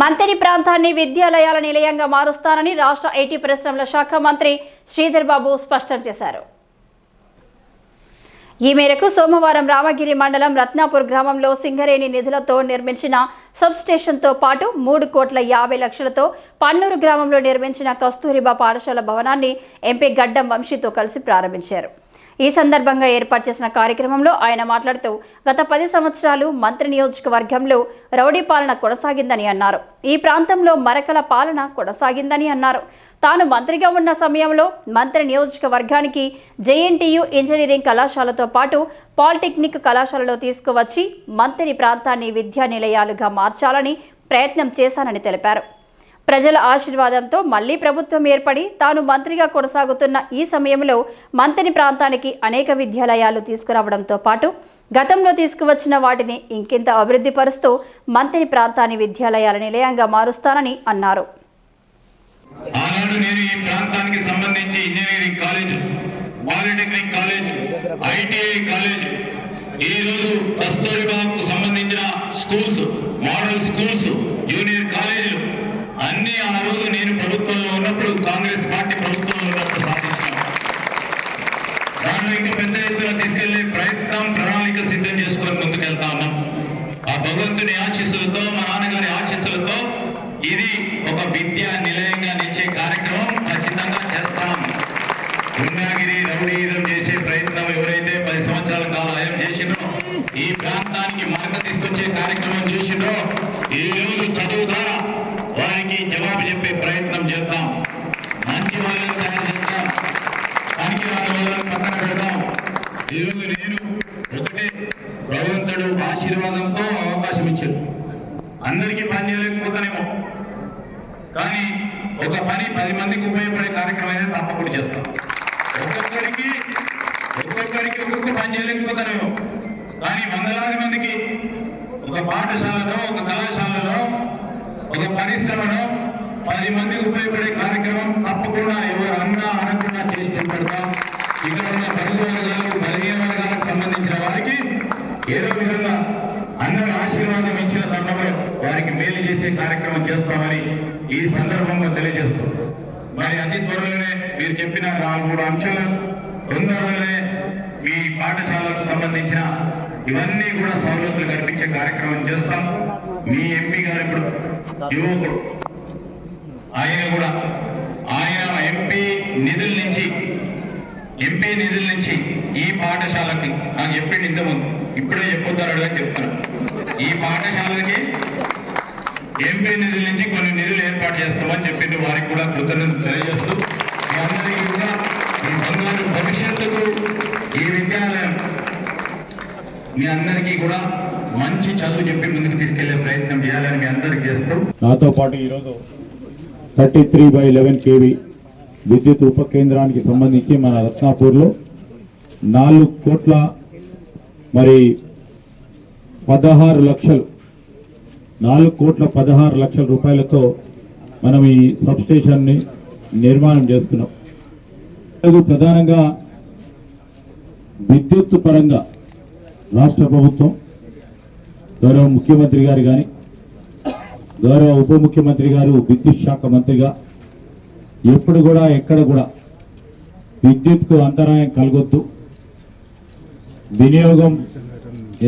మంతెని ప్రాంతాన్ని విద్యాలయాల నిలయంగా మారుస్తానని రాష్ట్ర ఐటీ పరిశ్రమల శాఖ మంత్రి శ్రీధర్ బాబు స్పష్టం చేశారు. ఈ మేరకు సోమవారం రామగిరి మండలం రత్నాపూర్ గ్రామంలో సింగరేణి నిధులతో నిర్మించిన సబ్ స్టేషన్తో పాటు మూడు కోట్ల యాభై లక్షలతో పన్నూరు గ్రామంలో నిర్మించిన కస్తూరిబా పాఠశాల భవనాన్ని ఎంపీ గడ్డం వంశీతో కలిసి ప్రారంభించారు. ఈ సందర్భంగా ఏర్పాటు చేసిన కార్యక్రమంలో ఆయన మాట్లాడుతూ గత పది సంవత్సరాలు మంత్రి నియోజకవర్గంలో రౌడీ పాలన కొనసాగిందని అన్నారు. ఈ ప్రాంతంలో మరకల పాలన కొనసాగిందని అన్నారు. తాను మంత్రిగా ఉన్న సమయంలో మంత్రి నియోజకవర్గానికి జేఎన్టీయు ఇంజనీరింగ్ కళాశాలతో పాటు పాలిటెక్నిక్ కళాశాలలో తీసుకువచ్చి మంత్రి ప్రాంతాన్ని విద్యా నిలయాలుగా మార్చాలని ప్రయత్నం చేశానని తెలిపారు. ప్రజల ఆశీర్వాదంతో మళ్ళీ ప్రభుత్వం ఏర్పడి తాను మంత్రిగా కొనసాగుతున్న ఈ సమయంలో మంత్రి ప్రాంతానికి అనేక విద్యాలయాలు తీసుకురావడంతో పాటు గతంలో తీసుకువచ్చిన వాటిని ఇంకింత అభివృద్ధి పరుస్తూ మంత్రి ప్రాంతాన్ని విద్యాలయాల నిలయంగా మారుస్తానని అన్నారు. ఆనాడు నేను ఈ ప్రాంతానికి సంబంధించి engineering college polytechnic college ITI college ఈ రోజు సంబంధించిన స్కూల్స్ మోడల్ స్కూల్స్ చేసుకుని ముందుకెళ్తా ఉన్నాం. ఆ భగవంతుని ఆశీస్సులతో మా నాన్నగారి ఆశీస్సులతో ఇది ఒక విద్యా నిలయంగా నిలిచే కార్యక్రమం ఖచ్చితంగా చేస్తాం. గుండాగిరి రౌడీయుధం చేసే ప్రయత్నం ఎవరైతే పది సంవత్సరాల కాలం ఆయం చేసిండ్రో ఈ ప్రాంతానికి మరక తీసుకొచ్చే కార్యక్రమం చేసిండ్రో ఈ రోజు చదువు ద్వారా వారికి జవాబు చెప్పే ప్రయత్నం చేద్దాం. మంచి వాళ్ళని తయారు చేద్దాం. పనికి వాళ్ళ వాళ్ళని పక్కన పెడతాం ఈరోజు నేను ఆశీర్వాదంతో అవకాశం ఇచ్చారు. అందరికీ పని చేయలేకపోతానేమో. కానీ ఒక పని పది మందికి ఉపయోగపడే కార్యక్రమం అయితే తప్పకుండా చేస్తాం. ఒక్కొక్కరికి ఒక్కొక్కరికి ఒక్కొక్క పని చేయలేకపోతానేమో కానీ వందలాది మందికి ఒక పాఠశాలలో ఒక కళాశాలలో ఒక పరిశ్రమలో పది మందికి ఉపయోగపడే కార్యక్రమం తప్పకుండా ఎవరు అన్నా అనకుండా చేసి పెడతాం ఇక్కడ ఉన్న బడుగు వర్గాలు బలహీన వర్గాలకు సంబంధించిన వారికి ఏదో విధంగా అందరి ఆశీర్వాదం ఇచ్చిన తరుణంలో వారికి మేలు చేసే కార్యక్రమం చేస్తామని ఈ సందర్భంగా తెలియజేస్తూ మరి అతి త్వరలోనే మీరు చెప్పిన నాలుగు అంశాలు తొందరలోనే మీ పాఠశాలకు సంబంధించిన ఇవన్నీ కూడా సౌలతులు కల్పించే కార్యక్రమం చేస్తాం. మీ ఎంపీ గారు ఇప్పుడు యువకుడు. ఆయన కూడా ఆయన ఎంపీ నిధుల నుంచి ఎంపీ నిధుల నుంచి ఈ పాఠశాలకి నాకు చెప్పింది ఇంతకుముందు. ఇప్పుడే చెప్పొద్దారు అని చెప్తున్నాను ఈ పాఠశాలకి ఎంపీ నిధుల నుంచి కొన్ని నిధులు ఏర్పాటు చేస్తామని చెప్పింది వారికి కూడా కృతజ్ఞతలు తెలియజేస్తూ మీ అందరికీ కూడా ఈ బంగారు భవిష్యత్తుకు ఈ విద్యాలయం మీ అందరికీ కూడా మంచి చదువు చెప్పి ముందుకు తీసుకెళ్ళే ప్రయత్నం చేయాలని మీ అందరికి చేస్తూ. నాతో పాటు ఈరోజు thirty three by eleven KV విద్యుత్ ఉప కేంద్రానికి సంబంధించి మన రత్నాపూర్లో నాలుగు కోట్ల మరి పదహారు లక్షలు నాలుగు కోట్ల పదహారు లక్షల రూపాయలతో మనం ఈ సబ్స్టేషన్ని నిర్మాణం చేస్తున్నాం. ప్రధానంగా విద్యుత్ పరంగా రాష్ట్ర ప్రభుత్వం గౌరవ ముఖ్యమంత్రి గారు కానీ గౌరవ ఉప ముఖ్యమంత్రి గారు విద్యుత్ శాఖ మంత్రిగా ఎప్పుడు కూడా ఎక్కడ కూడా విద్యుత్కు అంతరాయం కలగొద్దు. వినియోగం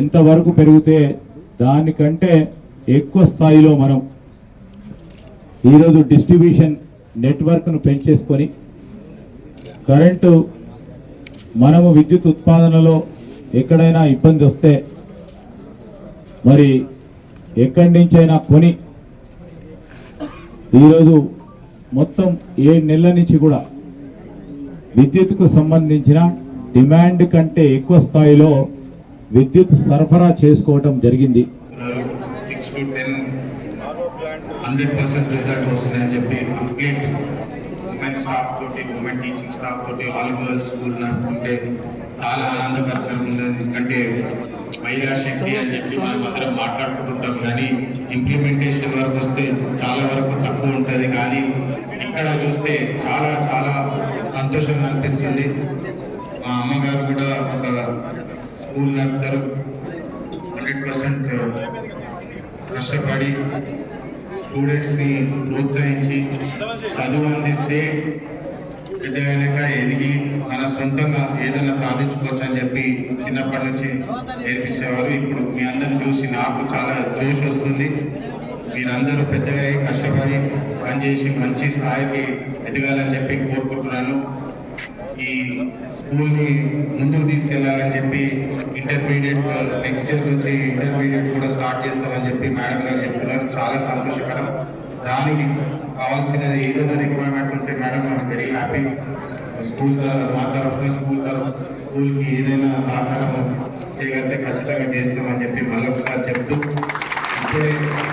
ఎంతవరకు పెరిగితే దానికంటే ఎక్కువ స్థాయిలో మనం ఈరోజు డిస్ట్రిబ్యూషన్ నెట్వర్క్ను పెంచేసుకొని కరెంటు మనము విద్యుత్ ఉత్పాదనలో ఎక్కడైనా ఇబ్బంది వస్తే మరి ఎక్కడి నుంచైనా కొని ఈరోజు మొత్తం ఏడు నెలల నుంచి కూడా విద్యుత్కు సంబంధించిన డిమాండ్ కంటే ఎక్కువ స్థాయిలో విద్యుత్ సరఫరా చేసుకోవటం జరిగింది. సిక్స్ హండ్రెడ్ పర్సెంట్ రిజల్ట్ వస్తుందని చెప్పి కంప్లీట్ ఉమెన్ స్టాఫ్ తోటి ఉమెన్ టీచింగ్ స్టాఫ్ తోటి ఆల్ గర్ల్స్ స్కూల్ నడుపుకుంటే చాలా ఆనందకరంగా ఉంది ఎందుకంటే మహిళా శక్తి అని చెప్పి మనం అందరం మాట్లాడుకుంటుంటాం కానీ ఇంప్లిమెంటేషన్ వరకు వస్తే చాలా వరకు తక్కువ ఉంటుంది. కానీ ఇక్కడ చూస్తే చాలా చాలా సంతోషంగా అనిపిస్తుంది. మా అమ్మగారు కూడా ఒక స్కూల్ నడుపుతారు. హండ్రెడ్ పర్సెంట్ కష్టపడి స్టూడెంట్స్ని ప్రోత్సహించి చదువు అందిస్తే పెద్ద వెనక ఎదిగి మన సొంతంగా ఏదైనా సాధించుకోవచ్చు అని చెప్పి చిన్నప్పటి నుంచి నేర్పించేవారు. ఇప్పుడు మీ అందరిని చూసి నాకు చాలా జోష్ వస్తుంది. మీరందరూ పెద్దగా అయి కష్టపడి పనిచేసి మంచి స్థాయికి ఎదగాలని చెప్పి కోరుకుంటున్నాను. ఈ స్కూల్ని ముందుకు తీసుకెళ్ళాలని చెప్పి ఇంటర్మీడియట్ నెక్స్ట్ ఇయర్ నుంచి ఇంటర్మీడియట్ కూడా స్టార్ట్ చేస్తామని చెప్పి మేడం గారు చెప్తున్నారు. చాలా సంతోషకరం. దానికి కావాల్సినది ఏదైనా రిక్వైర్మెంట్ ఉంటే madam I'm very happy school మా తరఫున స్కూల్ తరఫు స్కూల్కి ఏదైనా సహకారం చేయగలిగితే ఖచ్చితంగా చేస్తామని చెప్పి మళ్ళొకసారి చెప్తూ అంటే